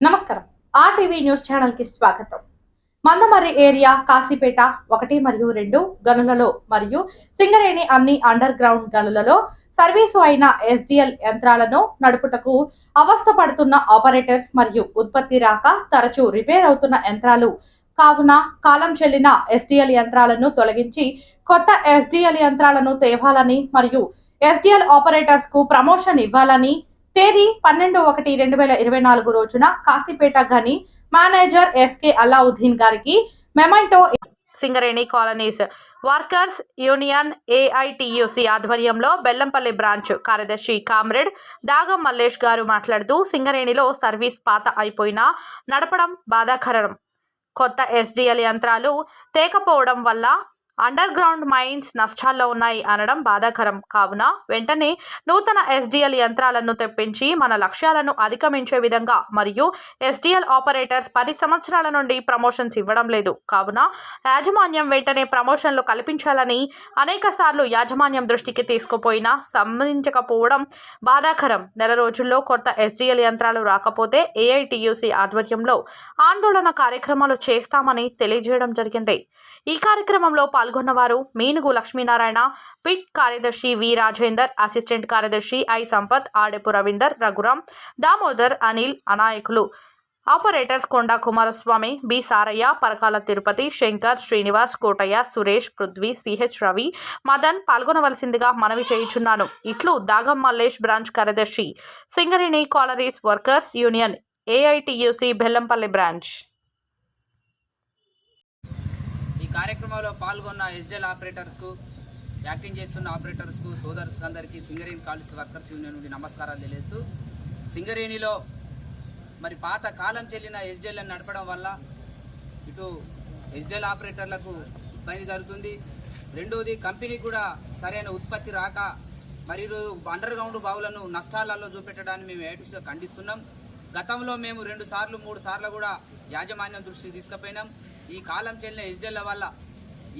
నమస్కారం. RTV news ఛానల్కి స్వాగతం. మందమర్రి ఏరియా కాశీపేట ఒకటి మరియు రెండు గనులలో మరియు సింగరేణి అన్ని అండర్ గ్రౌండ్ గనులలో సర్వీసు అయిన ఎస్డిఎల్ యంత్రాలను నడుపుటకు అవస్థ పడుతున్న ఆపరేటర్స్ మరియు ఉత్పత్తి రాక తరచూ రిపేర్ అవుతున్న యంత్రాలు కావున కాలం చెల్లిన ఎస్డిఎల్ యంత్రాలను తొలగించి కొత్త ఎస్డిఎల్ యంత్రాలను తేవాలని మరియు ఎస్డిఎల్ ఆపరేటర్స్కు ప్రమోషన్ ఇవ్వాలని తేదీ పన్నెండు ఒకటి రెండు వేల ఇరవై నాలుగు రోజున కాశీపేట గని మేనేజర్ ఎస్కే అలావుద్దీన్ గారికి memento Singareni colonies workers union AITUC ఆధ్వర్యంలో బెల్లంపల్లి బ్రాంచ్ కార్యదర్శి కామ్రేడ్ దాగం మల్లేష్ గారు మాట్లాడుతూ సింగరేణిలో సర్వీస్ పాత అయిపోయినా నడపడం బాధాకరం. కొత్త ఎస్డిఎల్ యంత్రాలు తేకపోవడం వల్ల అండర్ గ్రౌండ్ మైన్స్ నష్టాల్లో ఉన్నాయి అనడం బాధాకరం. కావున వెంటనే నూతన ఎస్డిఎల్ యంత్రాలను తెప్పించి మన లక్ష్యాలను అధిగమించే విధంగా మరియు ఎస్డిఎల్ ఆపరేటర్స్ పది సంవత్సరాల నుండి ప్రమోషన్స్ ఇవ్వడం లేదు. కావున యాజమాన్యం వెంటనే ప్రమోషన్లు కల్పించాలని అనేక సార్లు యాజమాన్యం దృష్టికి తీసుకుపోయినా సంబంధించకపోవడం బాధాకరం. నెల రోజుల్లో కొత్త ఎస్డిఎల్ యంత్రాలు రాకపోతే ఏఐటియుసి ఆధ్వర్యంలో ఆందోళన కార్యక్రమాలు చేస్తామని తెలియజేయడం జరిగింది. ఈ కార్యక్రమంలో పాల్గొన్నవారు. మీనుగు లక్ష్మీనారాయణ పిట్ కార్యదర్శి వి రాజేందర్ అసిస్టెంట్ కార్యదర్శి I Sampath Adepu Ravinder Raghuram Damodar Anil అనాయకులు. Operators Konda Kumaraswamy B Saraiah Parakala Tirupati Shankar Srinivas Kotaiah Suresh Prithvi CH Ravi Madan పాల్గొనవలసిందిగా మనవి చేయుచున్నాను. ఇట్లు దాగం మల్లేష్ బ్రాంచ్ కార్యదర్శి Singareni collieries workers union AITUC Bellampalli branch ఈ కార్యక్రమంలో పాల్గొన్న ఎస్డెల్ ఆపరేటర్స్కు యాక్టింగ్ చేస్తున్న ఆపరేటర్స్కు సోదర్స్ అందరికీ సింగరేణి కాలేజ్ వర్కర్స్ యూనియన్ నుండి నమస్కారాలు తెలియజేస్తూ సింగరేణిలో మరి పాత కాలం చెల్లిన ఎస్డెల్ నడపడం వల్ల ఇటు ఎస్డెల్ ఆపరేటర్లకు ఇబ్బంది జరుగుతుంది. రెండవది కంపెనీ కూడా సరైన ఉత్పత్తి రాక మరియు అండర్ గ్రౌండ్ బావులను నష్టాలలో చూపెట్టడాన్ని మేము ఏటుగా ఖండిస్తున్నాం. గతంలో మేము రెండు సార్లు మూడు సార్లు కూడా యాజమాన్యం దృష్టికి తీసుకుపోయినాం. ఈ కాలం చెల్లిన ఎస్జెల్ల వల్ల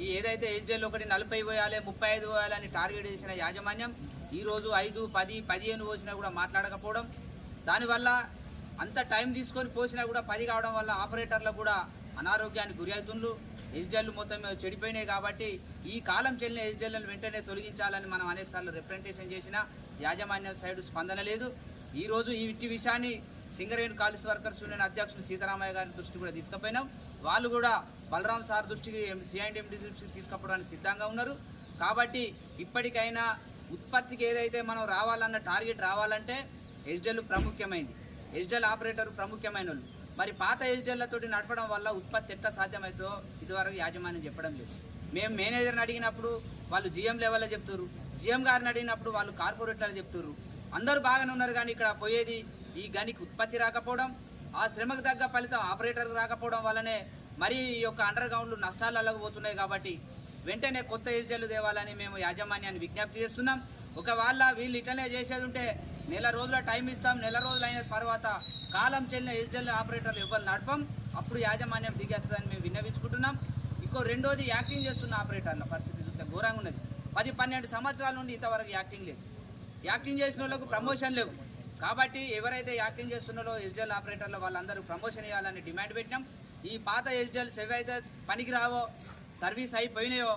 ఈ ఏదైతే ఎస్జెల్ ఒకటి నలభై పోయాలి ముప్పై ఐదు పోయాలని టార్గెట్ చేసిన యాజమాన్యం ఈరోజు ఐదు పది పదిహేను పోసినా కూడా మాట్లాడకపోవడం దానివల్ల అంత టైం తీసుకొని పోసినా కూడా పది కావడం వల్ల ఆపరేటర్లు కూడా అనారోగ్యానికి గురి అవుతుండ్రు. ఎస్జెల్లు మొత్తం చెడిపోయినాయి కాబట్టి ఈ కాలం చెల్లిన ఎస్జెల్లను వెంటనే తొలగించాలని మనం అనేకసార్లు రిప్రజెంటేషన్ చేసిన యాజమాన్యం సైడ్ స్పందన లేదు. ఈరోజు ఈ ఇట్టి విషయాన్ని సింగరేణి కాలేజ్ వర్కర్స్ యూనియన్ అధ్యక్షులు సీతారామయ్య గారి దృష్టి కూడా తీసుకుపోయినాం. వాళ్ళు కూడా బలరాం సార్ దృష్టికి సిఐండి దృష్టికి తీసుకుపోవడానికి సిద్ధంగా ఉన్నారు. కాబట్టి ఇప్పటికైనా ఉత్పత్తికి ఏదైతే మనం రావాలన్న టార్గెట్ రావాలంటే ఎస్డెల్ ప్రాముఖ్యమైంది. ఎస్డెల్ ఆపరేటర్ ప్రముఖమైన వాళ్ళు మరి పాత ఎస్డెల్లతోటి నడపడం వల్ల ఉత్పత్తి ఎట్లా సాధ్యమవుతుందో ఇదివరకు యాజమాన్యం చెప్పడం లేదు. మేము మేనేజర్ని అడిగినప్పుడు వాళ్ళు జిఎం లెవెల్లో చెప్తారు జిఎం గారిని అడిగినప్పుడు వాళ్ళు కార్పొరేటర్లు చెప్తారు అందరూ బాగానే ఉన్నారు కానీ ఇక్కడ పోయేది ఈ గనికి ఉత్పత్తి రాకపోవడం ఆ శ్రమకు తగ్గ ఫలితం ఆపరేటర్కి రాకపోవడం వల్లనే మరి ఈ యొక్క అండర్ గ్రౌండ్లు నష్టాలు పోతున్నాయి కాబట్టి వెంటనే కొత్త ఎస్డీలు తేవాలని మేము యాజమాన్యాన్ని విజ్ఞప్తి చేస్తున్నాం. ఒకవేళ వీళ్ళు ఇట్లనే చేసేది ఉంటే నెల రోజుల టైం ఇస్తాం. నెల రోజులు అయిన తర్వాత కాలం చెల్లిన ఎస్డీఎల్ ఆపరేటర్లు ఇవ్వాలి నడపం. అప్పుడు యాజమాన్యం దిగేస్తుందని మేము విన్నవించుకుంటున్నాం. ఇంకో రెండోది యాక్టింగ్ చేస్తున్న ఆపరేటర్ల పరిస్థితి చూస్తే ఘోరంగా ఉన్నది. పది పన్నెండు సంవత్సరాల నుండి ఇంతవరకు యాక్టింగ్ లేదు. యాక్టింగ్ చేసిన వాళ్ళకు ప్రమోషన్ లేవు. కాబట్టి ఎవరైతే యాక్టింగ్ చేస్తున్నారో ఎస్డిఎల్ ఆపరేటర్లు వాళ్ళందరూ ప్రమోషన్ ఇవ్వాలని డిమాండ్ పెట్టినాం. ఈ పాత ఎస్డిఎల్స్ ఏవైతే పనికి రావో సర్వీస్ అయిపోయినాయో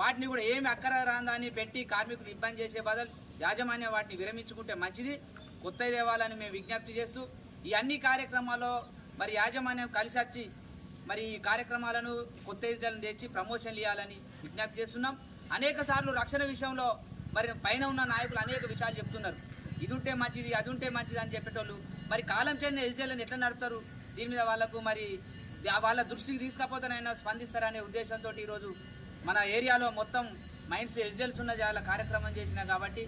వాటిని కూడా ఏమి అక్కర రాందని పెట్టి కార్మికులు ఇబ్బంది చేసే బదులు యాజమాన్యం వాటిని విరమించుకుంటే మంచిది. కొత్త దేవాలని మేము విజ్ఞప్తి చేస్తూ ఈ అన్ని కార్యక్రమాల్లో మరి యాజమాన్యం కలిసి వచ్చి మరి ఈ కార్యక్రమాలను కొత్త ఎస్డిఎల్ని తెచ్చి ప్రమోషన్లు ఇవ్వాలని విజ్ఞప్తి చేస్తున్నాం. అనేక సార్లు రక్షణ విషయంలో మరి పైన ఉన్న నాయకులు అనేక విషయాలు చెప్తున్నారు. ఇది ఉంటే మంచిది అది ఉంటే మంచిది అని చెప్పేటోళ్ళు. మరి కాలం చేయని ఎస్డీఎల్ని ఎట్లా నడుపుతారు? దీని మీద వాళ్ళకు మరి వాళ్ళ దృష్టికి తీసుకపోతేనైనా స్పందిస్తారనే ఉద్దేశంతో ఈరోజు మన ఏరియాలో మొత్తం మైండ్స్ ఎస్డీఎల్స్ ఉన్న చాలా కార్యక్రమం చేసిన కాబట్టి